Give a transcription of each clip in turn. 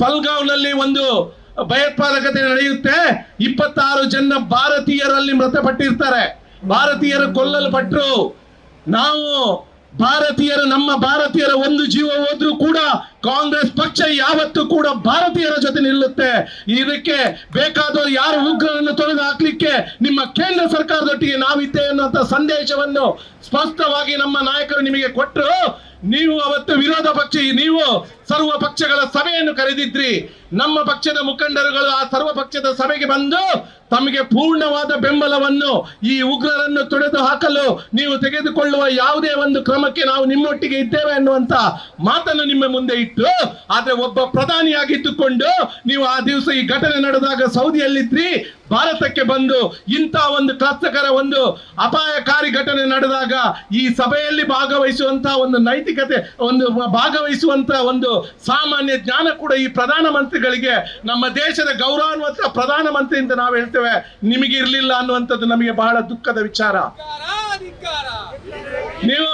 ಫಲ್ಗಾವ್ನಲ್ಲಿ ಒಂದು ಭಯೋತ್ಪಾದಕತೆ ನಡೆಯುತ್ತೆ. ಇಪ್ಪತ್ತಾರು ಜನ ಭಾರತೀಯರಲ್ಲಿ ಮೃತಪಟ್ಟಿರ್ತಾರೆ. ಭಾರತೀಯರು ಕೊಲ್ಲಲ್ಪಟ್ಟರು ನಾವು ಭಾರತೀಯರು, ನಮ್ಮ ಭಾರತೀಯರ ಒಂದು ಜೀವ ಹೋದ್ರೂ ಕೂಡ ಕಾಂಗ್ರೆಸ್ ಪಕ್ಷ ಯಾವತ್ತೂ ಕೂಡ ಭಾರತೀಯರ ಜೊತೆ ನಿಲ್ಲುತ್ತೆ. ಇದಕ್ಕೆ ಬೇಕಾದವರು ಯಾರು ಉಗ್ರರನ್ನು ತೊಡೆದು ಹಾಕ್ಲಿಕ್ಕೆ ನಿಮ್ಮ ಕೇಂದ್ರ ಸರ್ಕಾರದೊಟ್ಟಿಗೆ ನಾವಿದ್ದೇವೆ ಅನ್ನೋಂಥ ಸಂದೇಶವನ್ನು ಸ್ಪಷ್ಟವಾಗಿ ನಮ್ಮ ನಾಯಕರು ನಿಮಗೆ ಕೊಟ್ಟರು ನೀವು ಅವತ್ತು ವಿರೋಧ ಪಕ್ಷ ನೀವು ಸರ್ವ ಪಕ್ಷಗಳ ಸಭೆಯನ್ನು ಕರೆದಿದ್ರಿ. ನಮ್ಮ ಪಕ್ಷದ ಮುಖಂಡರುಗಳು ಆ ಸರ್ವ ಪಕ್ಷದ ಸಭೆಗೆ ಬಂದು ತಮಗೆ ಪೂರ್ಣವಾದ ಬೆಂಬಲವನ್ನು, ಈ ಉಗ್ರರನ್ನು ತೊಡೆದು ಹಾಕಲು ನೀವು ತೆಗೆದುಕೊಳ್ಳುವ ಯಾವುದೇ ಒಂದು ಕ್ರಮಕ್ಕೆ ನಾವು ನಿಮ್ಮೊಟ್ಟಿಗೆ ಇದ್ದೇವೆ ಅನ್ನುವಂತ ಮಾತನ್ನು ನಿಮ್ಮ ಮುಂದೆ ಇಟ್ಟು, ಆದ್ರೆ ಒಬ್ಬ ಪ್ರಧಾನಿಯಾಗಿದ್ದುಕೊಂಡು ನೀವು ಆ ದಿವಸ ಈ ಘಟನೆ ನಡೆದಾಗ ಸೌದಿಯಲ್ಲಿದ್ರಿ, ಭಾರತಕ್ಕೆ ಬಂದು ಇಂಥ ಒಂದು ಕ್ಲಾಸ್ತಕರ ಒಂದು ಅಪಾಯಕಾರಿ ಘಟನೆ ನಡೆದಾಗ ಈ ಸಭೆಯಲ್ಲಿ ಭಾಗವಹಿಸುವಂತ ಒಂದು ನೈತಿಕತೆ, ಒಂದು ಭಾಗವಹಿಸುವಂತ ಒಂದು ಸಾಮಾನ್ಯ ಜ್ಞಾನ ಕೂಡ ಈ ಪ್ರಧಾನಮಂತ್ರಿಗಳಿಗೆ ನಮ್ಮ ದೇಶದ ಗೌರವಾನ್ವಿತ ಪ್ರಧಾನಮಂತ್ರಿ ಅಂತ ನಾವು ಹೇಳ್ತೇವೆ, ನಿಮಗೆ ಇರಲಿಲ್ಲ ಅನ್ನುವಂಥದ್ದು ನಮಗೆ ಬಹಳ ದುಃಖದ ವಿಚಾರ. ನೀವು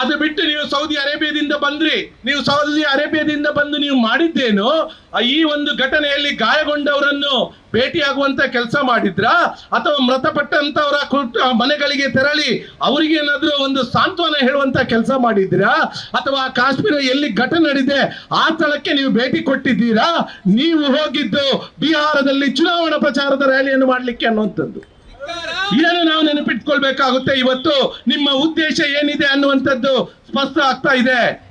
ಅದು ಬಿಟ್ಟು ನೀವು ಸೌದಿ ಅರೇಬಿಯಾದಿಂದ ಬಂದ್ರಿ, ನೀವು ಸೌದಿ ಅರೇಬಿಯಾದಿಂದ ಬಂದು ನೀವು ಮಾಡಿದ್ದೇನು ಈ ಒಂದು ಘಟನೆಯಲ್ಲಿ ಗಾಯಗೊಂಡವರನ್ನು ಭೇಟಿಯಾಗುವಂತ ಕೆಲಸ ಮಾಡಿದ್ರ? ಅಥವಾ ಮೃತಪಟ್ಟಂತವರ ಮನೆಗಳಿಗೆ ತೆರಳಿ ಅವರಿಗೆ ಏನಾದರೂ ಒಂದು ಸಾಂತ್ವನ ಹೇಳುವಂತ ಕೆಲಸ ಮಾಡಿದ್ದೀರಾ ಅಥವಾ ಕಾಶ್ಮೀರ ಎಲ್ಲಿ ಘಟನೆ ನಡೆದಿದೆ ಆ ಸ್ಥಳಕ್ಕೆ ನೀವು ಭೇಟಿ ಕೊಟ್ಟಿದ್ದೀರಾ? ನೀವು ಹೋಗಿದ್ದು ಬಿಹಾರದಲ್ಲಿ ಚುನಾವಣಾ ಪ್ರಚಾರದ ರ್ಯಾಲಿಯನ್ನು ಮಾಡಲಿಕ್ಕೆ ಅನ್ನುವಂಥದ್ದು. ಏನು ನಾವು ನೆನಪಿಟ್ಕೊಳ್ಬೇಕಾಗುತ್ತೆ? ಇವತ್ತು ನಿಮ್ಮ ಉದ್ದೇಶ ಏನಿದೆ ಅನ್ನುವಂಥದ್ದು ಸ್ಪಷ್ಟ ಆಗ್ತಾ ಇದೆ.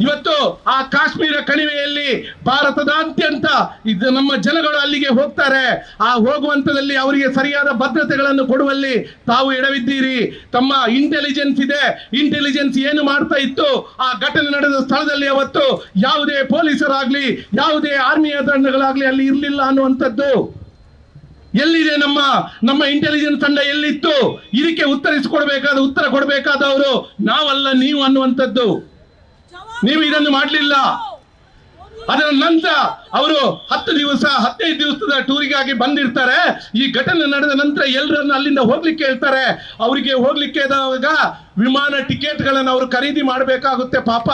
ಇವತ್ತು ಆ ಕಾಶ್ಮೀರ ಕಣಿವೆಯಲ್ಲಿ ಭಾರತದಾದ್ಯಂತ ಇದು ನಮ್ಮ ಜನಗಳು ಅಲ್ಲಿಗೆ ಹೋಗ್ತಾರೆ. ಆ ಹೋಗುವಂತದಲ್ಲಿ ಅವರಿಗೆ ಸರಿಯಾದ ಭದ್ರತೆಗಳನ್ನು ಕೊಡುವಲ್ಲಿ ತಾವು ಎಡವಿದ್ದೀರಿ. ತಮ್ಮ ಇಂಟೆಲಿಜೆನ್ಸ್ ಇದೆ. ಇಂಟೆಲಿಜೆನ್ಸ್ ಏನು ಮಾಡ್ತಾ ಇತ್ತು? ಆ ಘಟನೆ ನಡೆದ ಸ್ಥಳದಲ್ಲಿ ಅವತ್ತು ಯಾವುದೇ ಪೊಲೀಸರಾಗ್ಲಿ, ಯಾವುದೇ ಆರ್ಮಿಯ ತಂಡಗಳಾಗ್ಲಿ ಅಲ್ಲಿ ಇರಲಿಲ್ಲ ಅನ್ನುವಂಥದ್ದು. ಎಲ್ಲಿದೆ ನಮ್ಮ ನಮ್ಮ ಇಂಟೆಲಿಜೆನ್ಸ್ ತಂಡ ಎಲ್ಲಿತ್ತು? ಇದಕ್ಕೆ ಉತ್ತರಿಸಿಕೊಡ್ಬೇಕಾದ, ಉತ್ತರ ಕೊಡಬೇಕಾದವರು ನಾವಲ್ಲ ನೀವು ಅನ್ನುವಂಥದ್ದು. ನೀವು ಇದನ್ನು ಮಾಡಲಿಲ್ಲ. ಅದರ ನಂತರ ಅವರು ಹತ್ತು ದಿವಸ, ಹದಿನೈದು ದಿವಸದ ಟೂರಿಗಾಗಿ ಬಂದಿರ್ತಾರೆ. ಈ ಘಟನೆ ನಡೆದ ನಂತರ ಎಲ್ಲರನ್ನ ಅಲ್ಲಿಂದ ಹೋಗ್ಲಿಕ್ಕೆ ಹೇಳ್ತಾರೆ. ಅವರಿಗೆ ಹೋಗ್ಲಿಕ್ಕೆ ಇದ್ದಾಗ ವಿಮಾನ ಟಿಕೆಟ್ಗಳನ್ನು ಅವರು ಖರೀದಿ ಮಾಡಬೇಕಾಗುತ್ತೆ ಪಾಪ.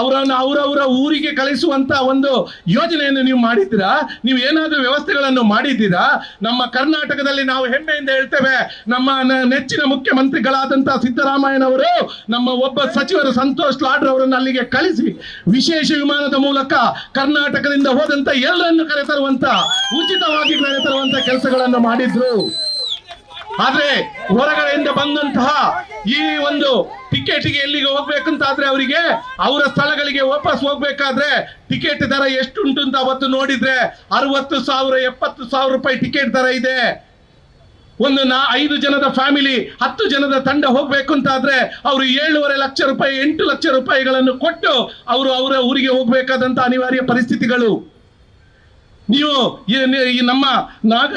ಅವರನ್ನು ಅವರವರ ಊರಿಗೆ ಕಳಿಸುವಂತ ಒಂದು ಯೋಜನೆಯನ್ನು ನೀವು ಮಾಡಿದ್ದೀರಾ? ನೀವು ಏನಾದರೂ ವ್ಯವಸ್ಥೆಗಳನ್ನು ಮಾಡಿದ್ದೀರಾ? ನಮ್ಮ ಕರ್ನಾಟಕದಲ್ಲಿ ನಾವು ಹೆಮ್ಮೆಯಿಂದ ಹೇಳ್ತೇವೆ, ನಮ್ಮ ನೆಚ್ಚಿನ ಮುಖ್ಯಮಂತ್ರಿಗಳಾದಂತಹ ಸಿದ್ದರಾಮಯ್ಯನವರು ನಮ್ಮ ಒಬ್ಬ ಸಚಿವರು ಸಂತೋಷ್ ಲಾಡ್ರ್ ಅವರನ್ನು ಅಲ್ಲಿಗೆ ಕಳಿಸಿ. ವಿಶೇಷ ವಿಮಾನದ ಮೂಲಕ ಕರ್ನಾಟಕದಿಂದ ಹೋದಂತ ಎಲ್ಲರನ್ನು ಕರೆತರುವಂತ, ಉಚಿತವಾಗಿ ಕರೆತರುವಂತ ಕೆಲಸಗಳನ್ನು ಮಾಡಿದ್ರು. ಆದ್ರೆ ಹೊರಗಡೆಯಿಂದ ಬಂದಂತಹ ಈ ಒಂದು ಟಿಕೆಟ್ಗೆ ಎಲ್ಲಿಗೆ ಹೋಗ್ಬೇಕಂತಾದ್ರೆ ಅವರಿಗೆ ಅವರ ಸ್ಥಳಗಳಿಗೆ ವಾಪಸ್ ಹೋಗ್ಬೇಕಾದ್ರೆ ಟಿಕೆಟ್ ದರ ಎಷ್ಟುಂಟು ಅಂತ ಅವತ್ತು ನೋಡಿದ್ರೆ ಅರವತ್ತು ಸಾವಿರ, ಎಪ್ಪತ್ತು ಸಾವಿರ ರೂಪಾಯಿ ಟಿಕೆಟ್ ದರ ಇದೆ. ಒಂದು ನಾ, ಐದು ಜನದ ಫ್ಯಾಮಿಲಿ, ಹತ್ತು ಜನದ ತಂಡ ಹೋಗ್ಬೇಕು ಅಂತ ಆದ್ರೆ ಅವರು ಏಳುವರೆ ಲಕ್ಷ ರೂಪಾಯಿ, ಎಂಟು ಲಕ್ಷ ರೂಪಾಯಿಗಳನ್ನು ಕೊಟ್ಟು ಅವರು ಅವರ ಊರಿಗೆ ಹೋಗ್ಬೇಕಾದಂತ ಅನಿವಾರ್ಯ ಪರಿಸ್ಥಿತಿಗಳು. ನೀವು ಈ ನಮ್ಮ ನಾಗ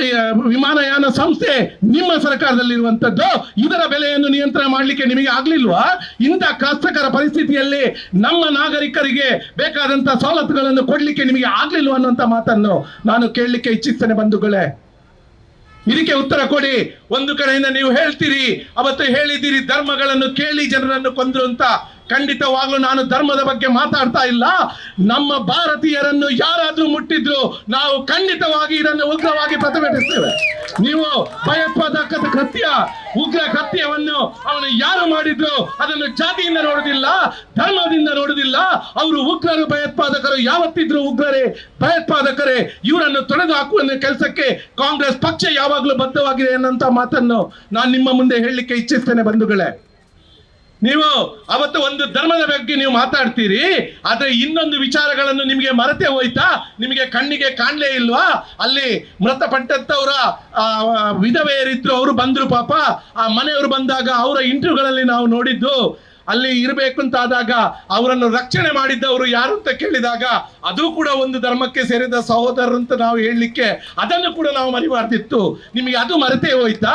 ವಿಮಾನಯಾನ ಸಂಸ್ಥೆ ನಿಮ್ಮ ಸರ್ಕಾರದಲ್ಲಿರುವಂಥದ್ದು ಇದರ ಬೆಲೆಯನ್ನು ನಿಯಂತ್ರಣ ಮಾಡಲಿಕ್ಕೆ ನಿಮಗೆ ಆಗಲಿಲ್ವಾ? ಇಂಥ ಕಷ್ಟಕರ ಪರಿಸ್ಥಿತಿಯಲ್ಲಿ ನಮ್ಮ ನಾಗರಿಕರಿಗೆ ಬೇಕಾದಂಥ ಸವಲತ್ತುಗಳನ್ನು ಕೊಡಲಿಕ್ಕೆ ನಿಮಗೆ ಆಗಲಿಲ್ವ ಅನ್ನುವಂಥ ಮಾತನ್ನು ನಾನು ಕೇಳಲಿಕ್ಕೆ ಇಚ್ಛಿಸ್ತೇನೆ ಬಂಧುಗಳೇ. ಇದಕ್ಕೆ ಉತ್ತರ ಕೊಡಿ. ಒಂದು ಕಡೆಯಿಂದ ನೀವು ಹೇಳ್ತೀರಿ, ಅವತ್ತು ಹೇಳಿದ್ದೀರಿ ಧರ್ಮಗಳನ್ನು ಕೇಳಿ ಜನರನ್ನು ಕೊಂದ್ರು ಅಂತ. ಖಂಡಿತವಾಗ್ಲೂ ನಾನು ಧರ್ಮದ ಬಗ್ಗೆ ಮಾತಾಡ್ತಾ ಇಲ್ಲ. ನಮ್ಮ ಭಾರತೀಯರನ್ನು ಯಾರಾದ್ರೂ ಮುಟ್ಟಿದ್ರು ನಾವು ಖಂಡಿತವಾಗಿ ಇದನ್ನು ಉಗ್ರವಾಗಿ ಪ್ರತಿಭಟಿಸ್ತೇವೆ. ನೀವು ಭಯೋತ್ಪಾದಕ ಕೃತ್ಯ, ಉಗ್ರ ಕೃತ್ಯವನ್ನು ಅವನು ಯಾರು ಮಾಡಿದ್ರು ಅದನ್ನು ಜಾತಿಯಿಂದ ನೋಡುದಿಲ್ಲ ಧರ್ಮದಿಂದ ನೋಡುದಿಲ್ಲ ಅವರು ಉಗ್ರರು, ಭಯೋತ್ಪಾದಕರು, ಯಾವತ್ತಿದ್ರು ಉಗ್ರರೇ, ಭಯೋತ್ಪಾದಕರೇ, ಇವರನ್ನು ತೊಡೆದು ಹಾಕುವ ಕೆಲಸಕ್ಕೆ ಕಾಂಗ್ರೆಸ್ ಪಕ್ಷ ಯಾವಾಗಲೂ ಬದ್ಧವಾಗಿದೆ ಅನ್ನೋಂಥ ಮಾತನ್ನು ನಾನು ನಿಮ್ಮ ಮುಂದೆ ಹೇಳಲಿಕ್ಕೆ ಇಚ್ಛಿಸ್ತೇನೆ ಬಂಧುಗಳೇ. ನೀವು ಅವತ್ತು ಒಂದು ಧರ್ಮದ ಬಗ್ಗೆ ನೀವು ಮಾತಾಡ್ತೀರಿ ಆದ್ರೆ ಇನ್ನೊಂದು ವಿಚಾರಗಳನ್ನು ನಿಮಗೆ ಮರೆತೇ ಹೋಯ್ತಾ? ನಿಮಗೆ ಕಣ್ಣಿಗೆ ಕಾಣಲೇ ಇಲ್ವಾ? ಅಲ್ಲಿ ಮೃತಪಟ್ಟಂತವರ ಆ, ವಿಧವೆಯರಿದ್ರು ಅವರು ಬಂದ್ರು ಪಾಪ. ಆ ಮನೆಯವರು ಬಂದಾಗ ಅವರ ಇಂಟರ್ವ್ಯೂಗಳಲ್ಲಿ ನಾವು ನೋಡಿದ್ದು ಅಲ್ಲಿ ಇರಬೇಕು ಅಂತ ಆದಾಗ ಅವರನ್ನು ರಕ್ಷಣೆ ಮಾಡಿದ್ದವರು ಯಾರು ಅಂತ ಕೇಳಿದಾಗ ಅದು ಕೂಡ ಒಂದು ಧರ್ಮಕ್ಕೆ ಸೇರಿದ ಸಹೋದರರು ಅಂತ ನಾವು ಹೇಳಲಿಕ್ಕೆ ಅದನ್ನು ಕೂಡ ನಾವು ಮರಿಬಾರ್ದಿತ್ತು. ನಿಮಗೆ ಅದು ಮರೆತೇ ಹೋಯ್ತಾ?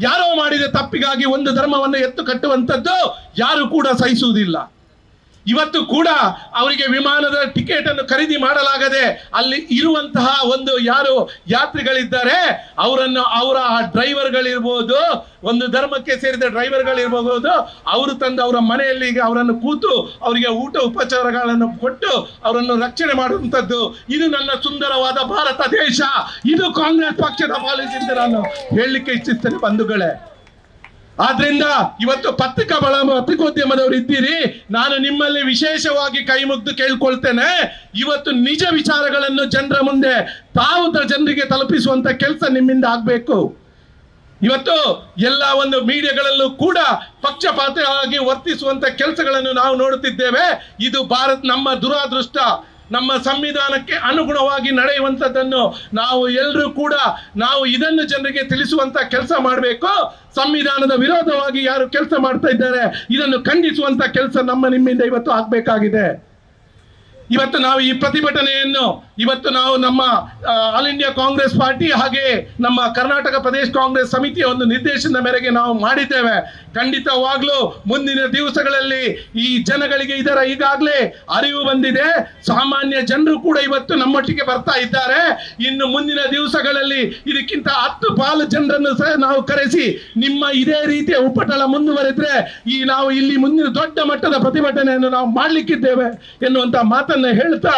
ಯಾರೋ ಮಾಡಿದ ತಪ್ಪಿಗಾಗಿ ಒಂದು ಧರ್ಮವನ್ನು ಎತ್ತು ಕಟ್ಟುವಂಥದ್ದು ಯಾರು ಕೂಡ ಸಹಿಸುವುದಿಲ್ಲ. ಇವತ್ತು ಕೂಡ ಅವರಿಗೆ ವಿಮಾನದ ಟಿಕೆಟ್ ಅನ್ನು ಖರೀದಿ ಮಾಡಲಾಗದೆ ಅಲ್ಲಿ ಇರುವಂತಹ ಒಂದು ಯಾರು ಯಾತ್ರಿಗಳಿದ್ದಾರೆ, ಅವರನ್ನು ಅವರ ಡ್ರೈವರ್ಗಳಿರ್ಬೋದು, ಒಂದು ಧರ್ಮಕ್ಕೆ ಸೇರಿದ ಡ್ರೈವರ್ಗಳಿರ್ಬೋದು, ಅವರು ತಂದು ಅವರ ಮನೆಯಲ್ಲಿ ಅವರನ್ನು ಕೂತು ಅವರಿಗೆ ಊಟ ಉಪಚಾರಗಳನ್ನು ಕೊಟ್ಟು ಅವರನ್ನು ರಕ್ಷಣೆ ಮಾಡುವಂಥದ್ದು. ಇದು ನನ್ನ ಸುಂದರವಾದ ಭಾರತ ದೇಶ. ಇದು ಕಾಂಗ್ರೆಸ್ ಪಕ್ಷದ ಪಾಲಿಸಿ ಅಂತ ನಾನು ಹೇಳಲಿಕ್ಕೆ ಇಚ್ಛಿಸ್ತೇನೆ ಬಂಧುಗಳೇ. ಆದ್ರಿಂದ ಇವತ್ತು ಪತ್ರಿಕಾ ಬಳ ಪತ್ರಿಕೋದ್ಯಮದವರು ಇದ್ದೀರಿ. ನಾನು ನಿಮ್ಮಲ್ಲಿ ವಿಶೇಷವಾಗಿ ಕೈ ಮುಗ್ದು ಕೇಳ್ಕೊಳ್ತೇನೆ. ಇವತ್ತು ನಿಜ ವಿಚಾರಗಳನ್ನು ಜನರ ಮುಂದೆ ತಾವು ಜನರಿಗೆ ತಲುಪಿಸುವಂತ ಕೆಲಸ ನಿಮ್ಮಿಂದ ಆಗ್ಬೇಕು. ಇವತ್ತು ಎಲ್ಲ ಒಂದು ಮೀಡಿಯಾಗಳಲ್ಲೂ ಕೂಡ ಪಕ್ಷಪಾತವಾಗಿ ವರ್ತಿಸುವಂತ ಕೆಲಸಗಳನ್ನು ನಾವು ನೋಡುತ್ತಿದ್ದೇವೆ. ಇದು ಭಾರತ್ ನಮ್ಮ ದುರಾದೃಷ್ಟ. ನಮ್ಮ ಸಂವಿಧಾನಕ್ಕೆ ಅನುಗುಣವಾಗಿ ನಡೆಯುವಂಥದ್ದನ್ನು ನಾವು ಎಲ್ಲರೂ ಕೂಡ ನಾವು ಇದನ್ನು ಜನರಿಗೆ ತಿಳಿಸುವಂತ ಕೆಲಸ ಮಾಡಬೇಕು. ಸಂವಿಧಾನದ ವಿರೋಧವಾಗಿ ಯಾರು ಕೆಲಸ ಮಾಡ್ತಾ ಇದ್ದಾರೆ, ಇದನ್ನು ಖಂಡಿಸುವಂತ ಕೆಲಸ ನಮ್ಮ ನಿಮ್ಮಿಂದ ಇವತ್ತು ಆಗಬೇಕಾಗಿದೆ. ಇವತ್ತು ನಾವು ಈ ಪ್ರತಿಭಟನೆಯನ್ನು ಇವತ್ತು ನಾವು ನಮ್ಮ ಆಲ್ ಇಂಡಿಯಾ ಕಾಂಗ್ರೆಸ್ ಪಾರ್ಟಿ ಹಾಗೆ ನಮ್ಮ ಕರ್ನಾಟಕ ಪ್ರದೇಶ ಕಾಂಗ್ರೆಸ್ ಸಮಿತಿಯ ಒಂದು ನಿರ್ದೇಶನದ ಮೇರೆಗೆ ನಾವು ಮಾಡಿದ್ದೇವೆ. ಖಂಡಿತವಾಗ್ಲೂ ಮುಂದಿನ ದಿವಸಗಳಲ್ಲಿ ಈ ಜನಗಳಿಗೆ ಇದರ ಈಗಾಗಲೇ ಅರಿವು ಬಂದಿದೆ. ಸಾಮಾನ್ಯ ಜನರು ಕೂಡ ಇವತ್ತು ನಮ್ಮೊಟ್ಟಿಗೆ ಬರ್ತಾ ಇದ್ದಾರೆ. ಇನ್ನು ಮುಂದಿನ ದಿವಸಗಳಲ್ಲಿ ಇದಕ್ಕಿಂತ ಹತ್ತು ಪಾಲು ಜನರನ್ನು ಸಹ ನಾವು ಕರೆಸಿ ನಿಮ್ಮ ಇದೇ ರೀತಿಯ ಉಪಟಳ ಮುಂದುವರೆದ್ರೆ ಈ ನಾವು ಇಲ್ಲಿ ಮುಂದಿನ ದೊಡ್ಡ ಮಟ್ಟದ ಪ್ರತಿಭಟನೆಯನ್ನು ನಾವು ಮಾಡಲಿಕ್ಕಿದ್ದೇವೆ ಎನ್ನುವಂತ ಮಾತನ್ನ ಹೇಳ್ತಾ